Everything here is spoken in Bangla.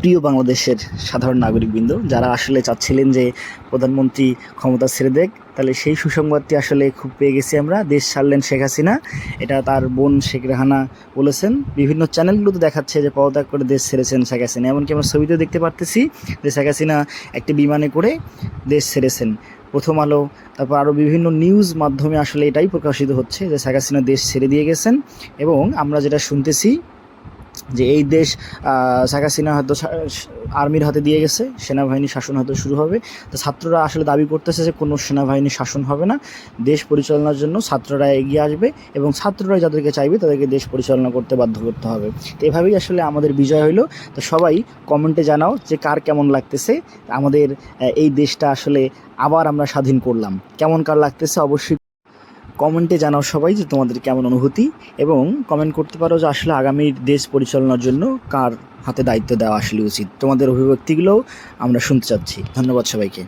প্রিয় বাংলাদেশের সাধারণ নাগরিকবৃন্দ, যারা আসলে চাচ্ছিলেন যে প্রধানমন্ত্রী ক্ষমতা ছেড়ে দেখ তাহলে সেই সুসংবাদটি আসলে খুব পেয়ে গেছি আমরা। দেশ ছাড়লেন শেখ হাসিনা, এটা তার বোন শেখ রেহানা বলেছেন। বিভিন্ন চ্যানেলগুলোতে দেখাচ্ছে যে পদত্যাগ করে দেশ ছেড়েছেন শেখ হাসিনা, এমনকি আমরা ছবিতে দেখতে পারতেছি যে শেখ হাসিনা একটি বিমানে করে দেশ ছেড়েছেন। প্রথম আলো, তারপর আরও বিভিন্ন নিউজ মাধ্যমে আসলে এটাই প্রকাশিত হচ্ছে যে শেখ হাসিনা দেশ ছেড়ে দিয়ে গেছেন এবং আমরা যেটা শুনতেছি যে এই দেশ শেখ হাসিনা হয়তো আর্মির হাতে দিয়ে গেছে, সেনাবাহিনী শাসন হয়তো শুরু হবে। তো ছাত্ররা আসলে দাবি করতেছে যে কোনো সেনাবাহিনী শাসন হবে না। দেশ পরিচালনার জন্য ছাত্ররা এগিয়ে আসবে এবং ছাত্ররা যাদেরকে চাইবে তাদেরকে দেশ পরিচালনা করতে বাধ্য করতে হবে। তো এভাবেই আসলে আমাদের বিজয় হইল। তো সবাই কমেন্টে জানাও যে কার কেমন লাগতেছে। আমাদের এই দেশটা আসলে আবার আমরা স্বাধীন করলাম। কেমন কার লাগতেছে অবশ্যই কমেন্টে জানাও সবাই যে তোমাদের কেমন অনুভূতি এবং কমেন্ট করতে পারো যে আসলে আগামীর দেশ পরিচালনার জন্য কার হাতে দায়িত্ব দেওয়া আসলে উচিত। তোমাদের অভিব্যক্তিগুলোও আমরা শুনতে চাচ্ছি। ধন্যবাদ সবাইকে।